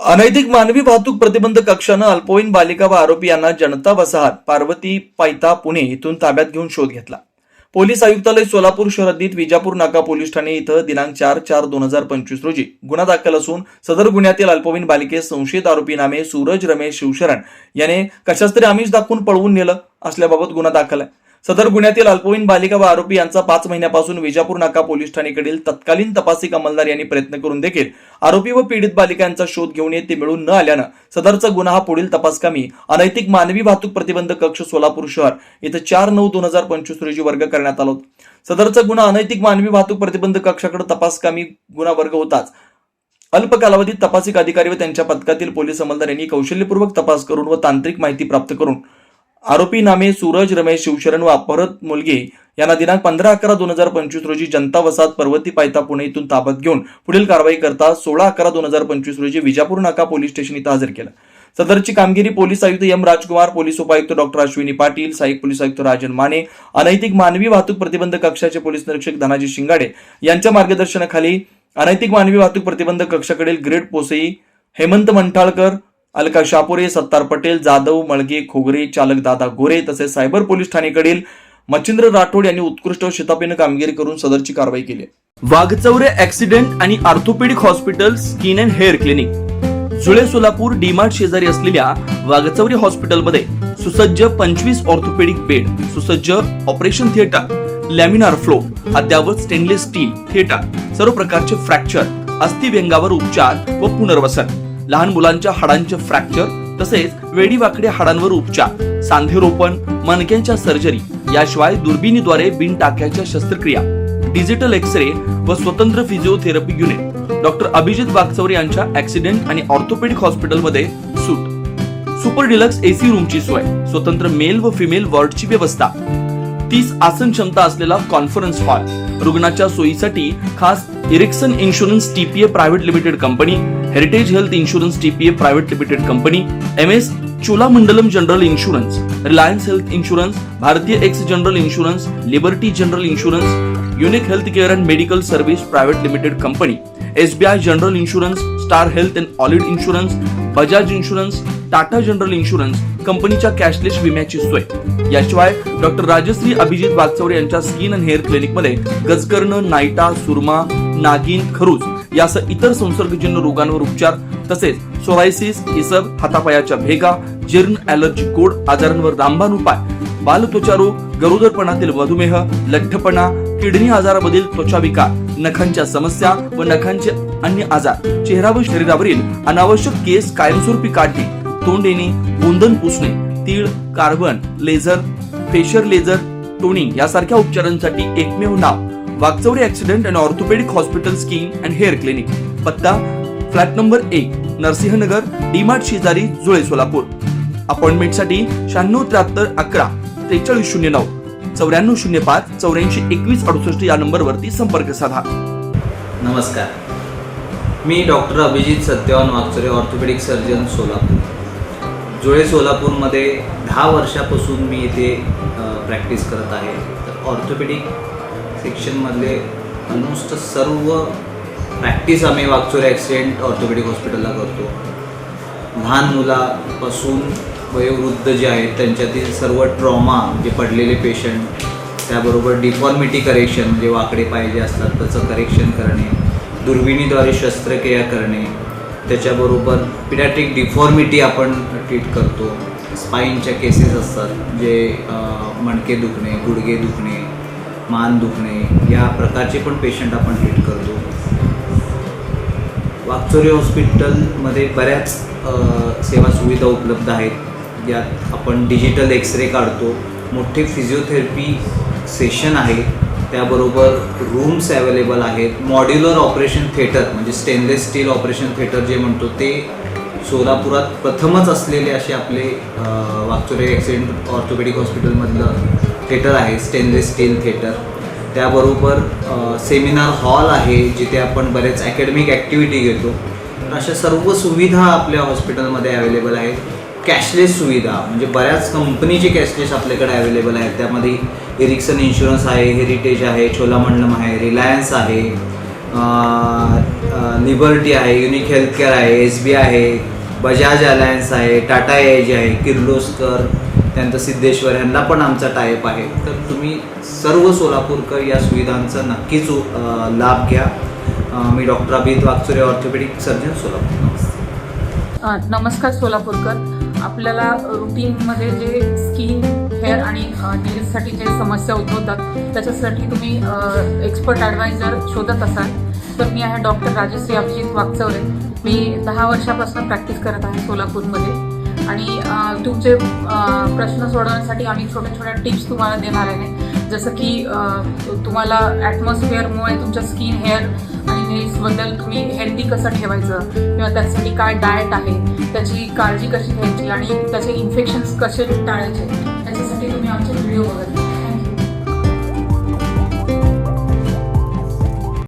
अनैतिक मानवी वाहतूक प्रतिबंध कक्षानं अल्पवयीन बालिका व आरोपी यांना जनता वसाहत पार्वती पायता पुणे इथून ताब्यात घेऊन शोध घेतला. पोलीस आयुक्तालय सोलापूर शहर विजापूर नाका पोलीस ठाणे इथं दिनांक चार चार दोन हजार पंचवीस रोजी गुन्हा दाखल असून सदर गुन्ह्यातील अल्पवयीन बालिकेस संशयित आरोपी नामे सूरज रमेश शिवशरण याने कशाच तरी आमिष दाखवून पळवून नेलं असल्याबाबत गुन्हा दाखल आहे. सदर गुन्ह्यातील अल्पवयीन बालिका व आरोपी यांचा पाच महिन्यापासून विजापूर नाका पोलीस ठाणेकडील तत्कालीन तपासी अंमलदार यांनी प्रयत्न करून देखील आरोपी व पीडित बालिका यांचा शोध घेऊन येत ते मिळून न आल्यानं सदरचा गुन्हा हा पुढील तपासकामी अनैतिक मानवी वाहतूक प्रतिबंध कक्ष सोलापूर शहर इथं चार नऊ दोन हजार पंचवीस रोजी वर्ग करण्यात आला सदरचा गुन्हा अनैतिक मानवी वाहतूक प्रतिबंध कक्षाकडे तपासकामी गुन्हा वर्ग होताच. अल्प कालावधीत तपासिक अधिकारी व त्यांच्या पथकातील पोलीस अंमलदार यांनी कौशल्यपूर्वक तपास करून व तांत्रिक माहिती प्राप्त करून आरोपी नामे सूरज रमेश शिवशरण व अपहरत मुलगी यांना दिनांक पंधरा अकरा दोन हजार पंचवीस रोजी जनता वसाहत पर्वती पायता पुणे इथून ताब्यात घेऊन पुढील कारवाई करता सोळा अकरा दोन हजार पंचवीस रोजी विजापूर नाका पोलीस स्टेशन इथं हजर केलं. सदरची कामगिरी पोलीस आयुक्त एम राजकुमार पोलीस उपायुक्त डॉक्टर अश्विनी पाटील सहाय्यक पोलीस आयुक्त राजन माने अनैतिक मानवी वाहतूक प्रतिबंध कक्षाचे पोलीस निरीक्षक धनाजी शिंगाडे यांच्या मार्गदर्शनाखाली अनैतिक मानवी वाहतूक प्रतिबंध कक्षाकडील ग्रेड पोसई हेमंत मंठाळकर अलका शापुरे सत्तार पटेल जाधव मळगे खोगरे चालक दादा गोरे तसेच सायबर पोलीस ठाणेकडील मच्छिंद्र राठोड यांनी उत्कृष्ट व शितापीनं कामगिरी करून सदरची कारवाई केली. वाघचौरे ऍक्सिडेंट आणि orthopaedic hospital skin and hair clinic. जुळे सोलापूर डीमार्ट शेजारी असलेल्या वाघचौरे हॉस्पिटलमध्ये सुसज्ज पंचवीस ऑर्थोपेडिक बेड सुसज्ज ऑपरेशन थिएटर लॅमिनार फ्लो अद्यावत स्टेनलेस स्टील थिएटर सर्व प्रकारचे फ्रॅक्चर अस्थिव्यंगावर उपचार व पुनर्वसन. लहान मुलांच्या हाडांचे फ्रॅक्चर तसेच वेडीवाकडी हाडांवर उपचार सांधेरोपण मनक्यांच्या सर्जरी याशिवाय दुर्बिणीद्वारे बिन टाक्याच्या शस्त्रक्रिया डिजिटल एक्सरे व स्वतंत्र physiotherapy unit doctor Abhijit Waghchaure यांच्या ऍक्सिडेंट आणि ऑर्थोपेडिक हॉस्पिटलमध्ये सूट. सुपर डिलक्स एसी रूमची सोय स्वतंत्र मेल व फिमेल वॉर्डची व्यवस्था. तीस आसन क्षमता असलेला कॉन्फरन्स हॉल रुग्णाच्या सोयीसाठी खास Ericson insurance TPA private limited company Heritage health insurance TPA private limited company M S Cholamandalam general insurance Reliance health insurance Bharatiya X general insurance Liberty general insurance unique health care and medical service private limited company SBI general insurance Star health and allied insurance Bajaj insurance Tata general insurance कंपनीच्या cashless विम्याची सोय. याशिवाय doctor Rajshree Abhijit Waghchaure यांच्या skin and hair क्लिनिकमध्ये गजकर्ण नायटा सुरमा नागिन खरूज यासह इतर संसर्गजन्य रोगांवर उपचार तसेच सोरायसिस इसब हातापायाच्या भेगा जीर्ण ॲलर्जी कोड आजारांवर रामबाण उपाय बालत्वचारोग गरोदरपणातील मधुमेह लठ्ठपणा किडनी आजारामधील त्वचा विकार नखांच्या समस्या व नखांचे अन्य आजार चेहरा व शरीरावरील अनावश्यक केस कायमस्वरूपी काढणे तोंड येणे गोंदन पुसणे तीळ carbon laser facial laser toning यासारख्या उपचारांसाठी एकमेव नाव Waghchaure accident and orthopaedic hospital skin and hair clinic पत्ता फ्लॅट नंबर एक नरसिंहनगर डीमार्ट शेजारी जुळे सोलापूर. अपॉइंटमेंटसाठी शहाण्णव त्र्याहत्तर अकरा त्रेचाळीस शून्य नऊ. चौऱ्याण्णव शून्य पाच चौऱ्याऐंशी एकवीस अडुसष्ट या नंबरवरती संपर्क साधा. नमस्कार. मी doctor Abhijit Satyawan Waghchaure orthopaedic surgeon Solapur. Jule सोलापूरमध्ये दहा वर्षापासून मी इथे प्रॅक्टिस करत आहे. तर ऑर्थोपेडिक सेक्शनमधले ऑलमोस्ट सर्व प्रॅक्टिस आम्ही वागचोरे ॲक्सिडेंट ऑर्थोपेडिक हॉस्पिटलला करतो. लहान मुलापासून वयोवृद्ध जे आहेत त्यांच्यातील सर्व ट्रॉमा जे पडलेले पेशंट त्याबरोबर डिफॉर्मिटी करेक्शन म्हणजे वाकडे पाय जे असतात त्याचं करेक्शन करणे दुर्बिणीद्वारे शस्त्रक्रिया करणे त्याच्याबरोबर पिडॅट्रिक डिफॉर्मिटी आपण ट्रीट करतो. स्पाईनच्या केसेस असतात जे मणके दुखणे गुडघे दुखणे मान दुखणे या प्रकारचे पण पेशंट आपण ट्रीट करतो. वाकचोरी हॉस्पिटलमध्ये बऱ्याच सेवा सुविधा उपलब्ध आहेत. यात आपण डिजिटल एक्सरे काढतो. मोठे फिजिओथेरपी सेशन आहे. त्याबरोबर रूम्स अवेलेबल आहेत. मॉड्युलर ऑपरेशन थिएटर म्हणजे स्टेनलेस स्टील ऑपरेशन थिएटर जे म्हणतो ते सोलापुरात प्रथमच असलेले असे आपले अ, वागचोरे ॲक्सिडेंट ऑर्थोपेडिक हॉस्पिटलमधलं थिएटर आहे स्टेनलेस स्टील थिएटर त्याबरोबर सेमिनार हॉल आहे जिथे आपण बरेच अकॅडमिक ॲक्टिव्हिटी घेतो. अशा सर्व सुविधा आपल्या हॉस्पिटलमध्ये अवेलेबल आहेत. कॅशलेस सुविधा म्हणजे बऱ्याच कंपनीचे कॅशलेस आपल्याकडे अवेलेबल आहेत. त्यामध्ये इरिक्सन इन्शुरन्स आहे हेरिटेज आहे छोलामंडलम आहे रिलायन्स आहे लिबर्टी आहे युनिक हेल्थकेअर आहे एस बी आहे बजाज अलायन्स आहे टाटा एज आहे किर्लोस्कर त्यानंतर सिद्धेश्वर यांना पण आमचा टायप आहे. तर तुम्ही सर्व सोलापूरकर या सुविधांचा नक्कीच लाभ घ्या. मी doctor Abhit Wagchure orthopaedic surgeon Solapur. नमस्कार सोलापूरकर. आपल्याला रुटीनमध्ये जे स्किन हेअर आणि नेल्ससाठी जे समस्या उद्भवतात त्याच्यासाठी तुम्ही एक्सपर्ट ॲडवायझर शोधत असाल. तर मी आहे डॉक्टर राजश्री अभिजित वागचवरे मी दहा वर्षापासून प्रॅक्टिस करत आहे सोलापूरमध्ये. आणि तुमचे प्रश्न सोडवण्यासाठी आम्ही छोट्या छोट्या टिप्स तुम्हाला देणार आहे. जसं की तुम्हाला ॲटमॉस्फिअरमुळे तुमच्या स्किन हेअर आणि नेल्सबद्दल तुम्ही हेल्दी कसं ठेवायचं? किंवा त्यासाठी काय डाएट आहे? त्याची काळजी कशी घ्यायची? आणि त्याचे इन्फेक्शन्स कसे टाळायचे? त्याच्यासाठी तुम्ही आमचे व्हिडिओ बघत